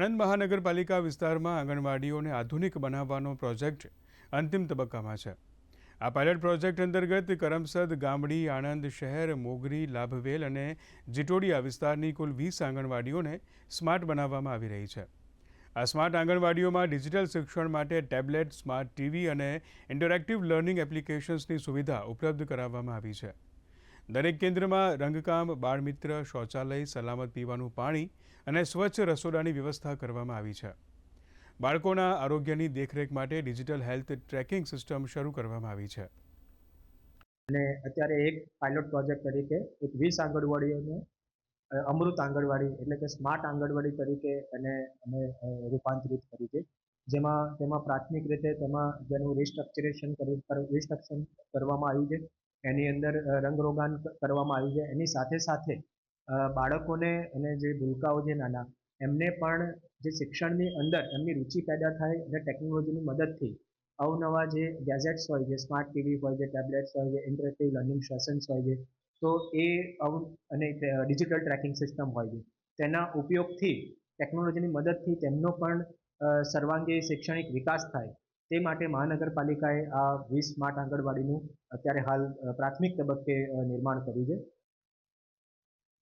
આણંદ મહાનગરપાલિકા વિસ્તારમાં આંગણવાડીઓને આધુનિક બનાવવાનો પ્રોજેક્ટ અંતિમ તબક્કામાં છે. આ પાયલટ પ્રોજેક્ટ અંતર્ગત કરમસદ, ગામડી, આણંદ શહેર, મોગરી, લાભવેલ અને જીટોડિયા વિસ્તારની કુલ વીસ આંગણવાડીઓને સ્માર્ટ બનાવવામાં આવી રહી છે. આ સ્માર્ટ આંગણવાડીઓમાં ડિજિટલ શિક્ષણ માટે ટેબ્લેટ, સ્માર્ટ ટીવી અને ઇન્ટરેક્ટિવ લર્નિંગ એપ્લિકેશન્સની સુવિધા ઉપલબ્ધ કરાવવામાં આવી છે. દરેક કેન્દ્રમાં રંગકામ, બાળમિત્ર, શૌચાલય, સલામત પીવાનું પાણી અને સ્વચ્છ રસોડાની વ્યવસ્થા કરવામાં આવી છે. બાળકોના આરોગ્યની દેખરેખ માટે ડિજિટલ હેલ્થ ટ્રેકિંગ સિસ્ટમ શરૂ કરવામાં આવી છે. અને અત્યારે એક પાયલોટ પ્રોજેક્ટ તરીકે એક વીસ આંગણવાડીઓને અમૃત આંગણવાડી એટલે કે સ્માર્ટ આંગણવાડી તરીકે એને અમે રૂપાંતરિત કરી છે. જેમાં, તેમાં પ્રાથમિક રીતે તેમાં જેનું રિસ્ટ્રક્ચરેશન કરી રિસ્ટ્રક્શન કરવામાં આવ્યું છે. એની અંદર રંગરોગાન કરવામાં આવ્યું છે. એની સાથે સાથે બાળકોને અને જે ભૂલકાઓ જે નાના, એમને પણ જે શિક્ષણની અંદર એમની રુચિ પેદા થાય અને ટેકનોલોજીની મદદથી અવનવા જે ગેજેટ્સ હોય છે, સ્માર્ટ ટીવી હોય છે, ટેબ્લેટ્સ હોય છે, ઇન્ટરેક્ટિવ લર્નિંગ સેશન્સ હોય છે, તો એ અવ, અને ડિજિટલ ટ્રેકિંગ સિસ્ટમ હોય છે. તેના ઉપયોગથી, ટેકનોલોજીની મદદથી તેમનો પણ સર્વાંગી શૈક્ષણિક વિકાસ થાય. તે માટે મહાનગરપાલિકાએ આ વીસ સ્માર્ટ આંગણવાડીનું અત્યારે હાલ પ્રાથમિક તબક્કે નિર્માણ કર્યું છે.